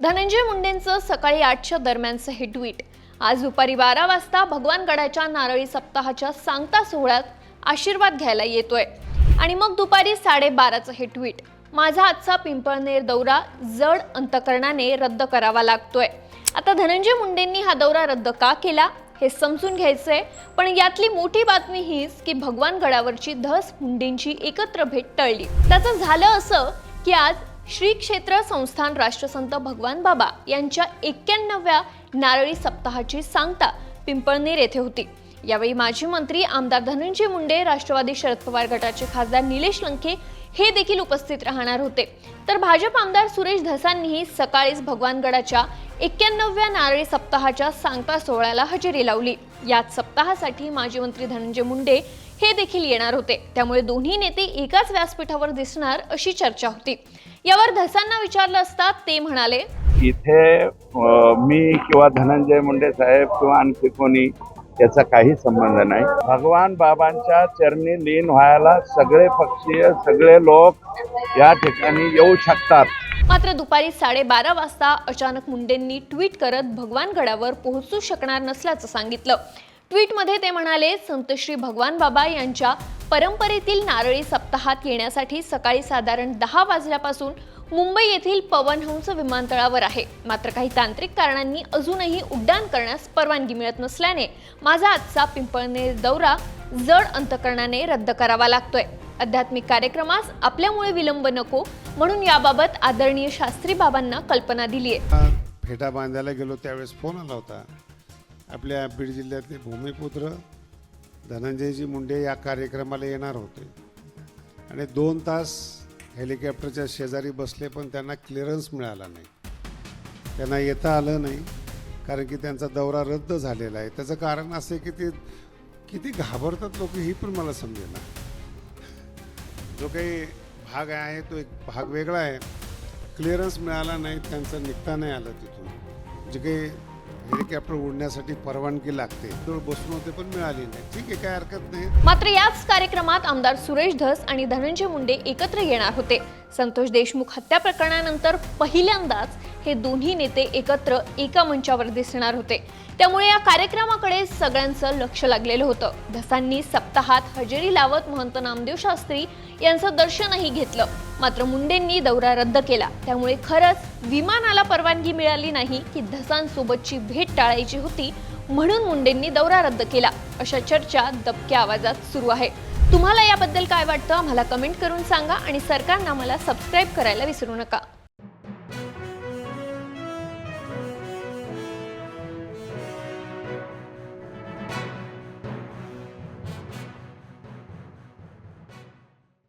धनंजय मुंडेंचं सकाळी आठच्या दरम्यानचं हे ट्विट. आज दुपारी बारा वाजता भगवानगडाच्या नारळी सप्ताहाच्या सांगता सोहळ्यात आशीर्वाद घ्यायला येतोय. आणि मग दुपारी साडेबाराचं हे ट्विट. माझा आजचा पिंपळनेर दौरा जड अंतकरणाने रद्द करावा लागतोय. आता धनंजय मुंडेंनी हा दौरा रद्द का केला हे समजून घ्यायचंय पण यातली मोठी बातमी हीच की भगवान गडावरची धस मुंडेंची एकत्र भेट टळली. त्याचं झालं असं की आज श्री क्षेत्र संस्थान राष्ट्रसंत भगवान बाबा यांच्या एक्क्याण्णव्या नारळी सप्ताहाची सांगता पिंपळनेर येथे होती. यावेळी माजी मंत्री आमदार धनंजय मुंडे राष्ट्रवादी शरद पवार गटाचे खासदार निलेश लंके हे देखील उपस्थित राहणार होते. तर भाजप आमदार सुरेश धसांनीही सकाळीच भगवानगडाच्या एक्क्याण्णव्या नारळी सप्ताहाच्या सांगता सोहळ्याला हजेरी लावली. याच सप्ताहासाठी माजी मंत्री धनंजय मुंडे हे देखील येणार होते. त्यामुळे दोन्ही नेते एकाच व्यासपीठावर दिसणार अशी चर्चा होती. यावर धसांना विचारलं असता ते म्हणाले इथे मी किंवा धनंजय मुंडे साहेब किंवा आणखी कोणी याचा काही संबंध नाही. भगवान बाबांच्या चरणी लीन व्हायला सगळे पक्षीय सगळे लोक या ठिकाणी येऊ शकतात. मात्र दुपारी साडेबारा वाजता अचानक मुंडेंनी ट्विट करत भगवान गडावर पोहोचू शकणार नसल्याचं सांगितलं. ट्विटमध्ये ते म्हणाले संत श्री भगवान बाबा यांच्या परंपरेतील नारळी सप्ताहात येण्यासाठी सकाळी साधारण दहा वाजल्यापासून मुंबई येथील पवनहंस विमानतळावर आहे. मात्र काही तांत्रिक कारणांनी अजूनही उड्डाण करण्यास परवानगी मिळत नसल्याने माझा आजचा पिंपळनेर दौरा जड अंतकरणाने रद्द करावा लागतोय. आध्यात्मिक कार्यक्रमास आपल्यामुळे विलंब नको म्हणून याबाबत आदरणीय शास्त्री बाबांना कल्पना दिली आहे फेटा बांधायला गेलो त्यावेळेस फोन आला होता. आपल्या बीड जिल्ह्यातले भूमिपुत्र धनंजयजी मुंडे या कार्यक्रमाला येणार होते. आणि दोन तास हेलिकॉप्टरच्या शेजारी बसले पण त्यांना क्लिअरन्स मिळाला नाही. त्यांना येता आलं नाही कारण की त्यांचा दौरा रद्द झालेला आहे. त्याचं कारण असं की ते किती घाबरतात लोक ही पण मला समजेना. जो काही भाग आहे तो एक भाग वेगळा आहे. क्लिअरन्स मिळाला नाही त्यांचं निघता नाही आलं तिथून. जे काही हेलिकॉप्टर उडण्यासाठी परवानगी लागते. बसून होते पण मिळाली नाही. ठीक आहे काय हरकत नाही. मात्र याच कार्यक्रमात आमदार सुरेश धस आणि धनंजय मुंडे एकत्र येणार होते. संतोष देशमुख हत्या प्रकरणानंतर पहिल्यांदाच हे दोन्ही नेते एकत्र एका मंचावर दिसणार होते. त्यामुळे या कार्यक्रमाकडे सगळ्यांचं लक्ष लागलेलं होतं. धसांनी सप्ताहात हजेरी लावत महंत नामदेव शास्त्री यांचं दर्शनही घेतलं. मात्र मुंडेंनी दौरा रद्द केला. त्यामुळे खरंच विमानाला परवानगी मिळाली नाही की धसांसोबतची भेट टाळायची होती म्हणून मुंडेंनी दौरा रद्द केला. अशा चर्चा दबक्या आवाजात सुरू आहे. तुम्हाला याबद्दल काय वाटतं? आम्हाला कमेंट करून सांगा आणि सरकारनं आम्हाला सबस्क्राईब करायला विसरू नका.